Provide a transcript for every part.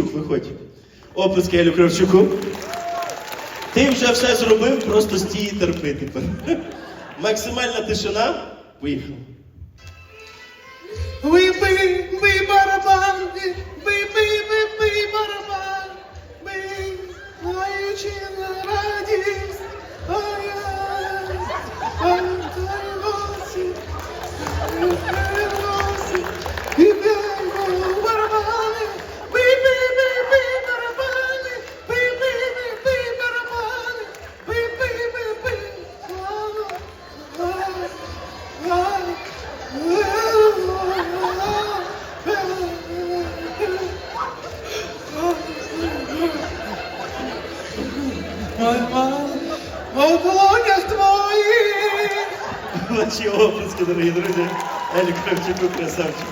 Виходь. Оплески Елю Кравчуку. Ти вже все зробив, просто стій і терпи тепер. Максимальна тишина. Поїхали. Вибий, ви, барабан, бий, ви, бий, бий В твоїх Ваші оплески, дорогі друзі. Елю Кравчуку, красавчик.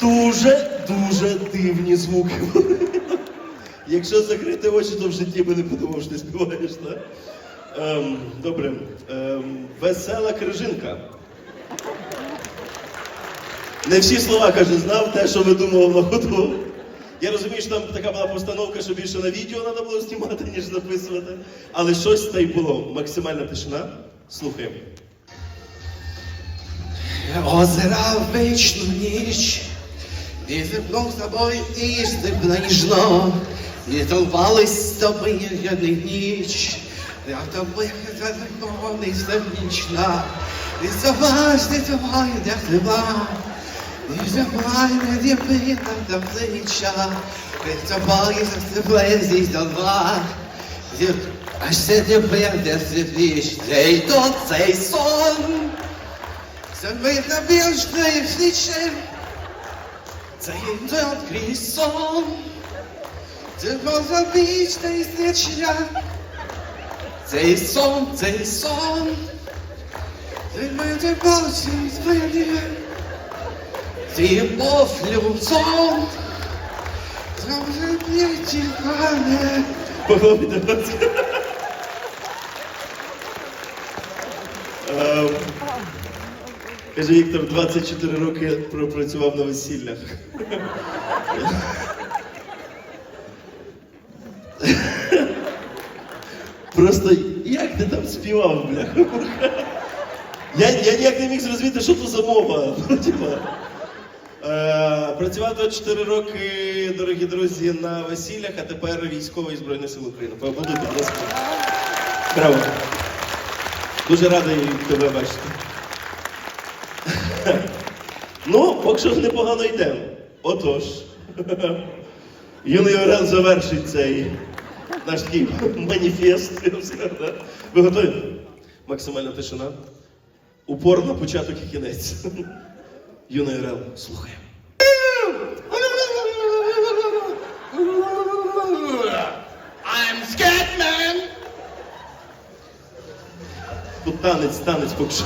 Дуже, дуже дивні звуки. Якщо закрити очі, то в житті би не подумав, що ти співаєш, так? Ем, добре. Ем, весела крижинка. Не всі слова, каже, знав, те, що видумував на ходу. Я розумію, що там така була постановка, що більше на відео треба було знімати, ніж записувати. Але щось та й було. Максимальна тишина. Слухаємо. Озера в вічну ніч, і зипнув з тобою ніж ніжно, і толпались тобою ряди ніч, я тобі задоволений нічна, і заважди тобою для хліба, і забай не дівина до плеча, і тобою засипле зі зала, аж це тепер де світліш, цей то цей сон. Забыть на белочное фличе, Заедет крестом, Ты позабить на изнечля, Цей сон, цей сон, Ты мене бачиш мене, Ти пофлюцом, Зробити мене, Поглобіте, будь ласка. Ем, Каже Віктор, 24 роки пропрацював на весіллях. Просто як ти там співав, бля? Я, я ніяк не міг зрозуміти, що то за мова. Е, працював 24 роки, дорогі друзі, на весіллях, а тепер військовий Збройних сил України. Поаплодуйте, будь ласка. Браво. Дуже радий тебе бачити. Ну, поки що непогано йдемо. Отож. Юний Орел завершить цей наш такий маніфест. Ви готові? Максимальна тишина. Упор на початок і кінець. Юний Орел, слухаємо. I'm scared man. Тут танець, танець поки що.